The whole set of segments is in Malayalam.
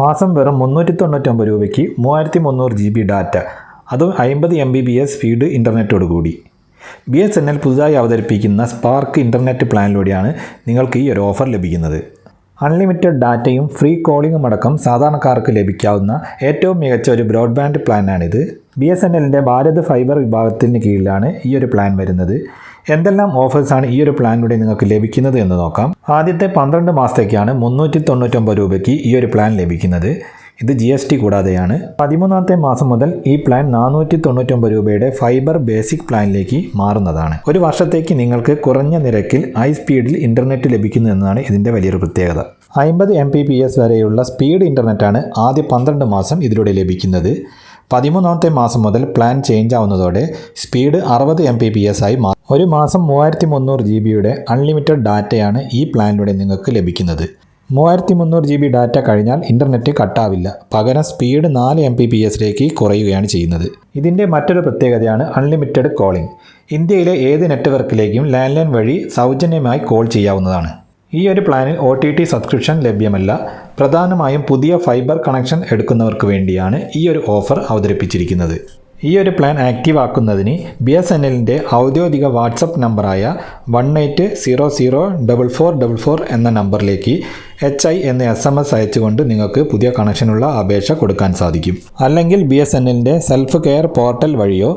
മാസം വെറും മുന്നൂറ്റി തൊണ്ണൂറ്റൊമ്പത് രൂപയ്ക്ക് മൂവായിരത്തി മുന്നൂറ് ജി ബി ഡാറ്റ അതും അമ്പത് M B B S speed ഇന്റർനെറ്റോട് കൂടി. ബി എസ് എൻ എൽ പുതുതായി അവതരിപ്പിക്കുന്ന സ്പാർക്ക് ഇന്റർനെറ്റ് പ്ലാനിലൂടെയാണ് നിങ്ങൾക്ക് ഈ ഒരു ഓഫർ ലഭിക്കുന്നത്. അൺലിമിറ്റഡ് ഡാറ്റയും ഫ്രീ കോളിംഗും അടക്കം സാധാരണക്കാർക്ക് ലഭിക്കാവുന്ന ഏറ്റവും മികച്ച ഒരു ബ്രോഡ്ബാൻഡ് പ്ലാനാണിത് ബി എസ് എൻ എല്ലിന്റെ ഭാരത് ഫൈബർ വിഭാഗത്തിന് കീഴിലാണ് ഈ ഒരു പ്ലാൻ വരുന്നത്. എന്തെല്ലാം ഓഫേഴ്സാണ് ഈ ഒരു പ്ലാനിലൂടെ നിങ്ങൾക്ക് ലഭിക്കുന്നത് എന്ന് നോക്കാം. ആദ്യത്തെ പന്ത്രണ്ട് മാസത്തേക്കാണ് മുന്നൂറ്റി തൊണ്ണൂറ്റൊമ്പത് രൂപയ്ക്ക് ഈ ഒരു പ്ലാൻ ലഭിക്കുന്നത്. ഇത് ജി എസ് ടി കൂടാതെയാണ്. പതിമൂന്നാമത്തെ മാസം മുതൽ ഈ പ്ലാൻ നാനൂറ്റി തൊണ്ണൂറ്റൊമ്പത് രൂപയുടെ ഫൈബർ ബേസിക് പ്ലാനിലേക്ക് മാറുന്നതാണ്. ഒരു വർഷത്തേക്ക് നിങ്ങൾക്ക് കുറഞ്ഞ നിരക്കിൽ ഹൈ സ്പീഡിൽ ഇന്റർനെറ്റ് ലഭിക്കുന്നു എന്നതാണ് ഇതിന്റെ വലിയൊരു പ്രത്യേകത. അമ്പത് എം പി പി എസ് വരെയുള്ള സ്പീഡ് ഇന്റർനെറ്റാണ് ആദ്യ പന്ത്രണ്ട് മാസം ഇതിലൂടെ ലഭിക്കുന്നത്. പതിമൂന്നാമത്തെ മാസം മുതൽ പ്ലാൻ ചേഞ്ച് ആവുന്നതോടെ സ്പീഡ് അറുപത് എം പി പി എസ് ആയി മാറും. ഒരു മാസം മൂവായിരത്തി മുന്നൂറ് ജി ബിയുടെ അൺലിമിറ്റഡ് ഡാറ്റയാണ് ഈ പ്ലാനിലൂടെ നിങ്ങൾക്ക് ലഭിക്കുന്നത്. മൂവായിരത്തി മുന്നൂറ് ജി ബി ഡാറ്റ കഴിഞ്ഞാൽ ഇന്റർനെറ്റ് കട്ടാവില്ല. പകരം സ്പീഡ് നാല് എം പി പി എസിലേക്ക് കുറയുകയാണ് ചെയ്യുന്നത്. ഇതിന്റെ മറ്റൊരു പ്രത്യേകതയാണ് അൺലിമിറ്റഡ് കോളിംഗ് ഇന്ത്യയിലെ ഏത് നെറ്റ്വർക്കിലേക്കും ലാൻഡ് ലൈൻ വഴി സൗജന്യമായി കോൾ ചെയ്യാവുന്നതാണ്. ഈ ഒരു പ്ലാനിൽ ഒ ടി ടി സബ്സ്ക്രിപ്ഷൻ ലഭ്യമല്ല. പ്രധാനമായും പുതിയ ഫൈബർ കണക്ഷൻ എടുക്കുന്നവർക്ക് വേണ്ടിയാണ് ഈ ഒരു ഓഫർ അവതരിപ്പിച്ചിരിക്കുന്നത്. ഈ ഒരു പ്ലാൻ ആക്റ്റീവ് ആക്കുന്നതിന് ബി എസ് എൻ എല്ലിന്റെ ഔദ്യോഗിക വാട്സപ്പ് നമ്പറായ one eight zero zero double four double four എന്ന നമ്പറിലേക്ക് എച്ച് ഐ എന്ന എസ് എം എസ് അയച്ചുകൊണ്ട് നിങ്ങൾക്ക് പുതിയ കണക്ഷനുള്ള അപേക്ഷ കൊടുക്കാൻ സാധിക്കും. അല്ലെങ്കിൽ ബി എസ് എൻ എല്ലിന്റെ സെൽഫ് കെയർ പോർട്ടൽ വഴിയോ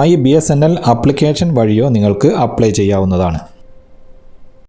my B S N L application വഴിയോ നിങ്ങൾക്ക് അപ്ലൈ ചെയ്യാവുന്നതാണ്.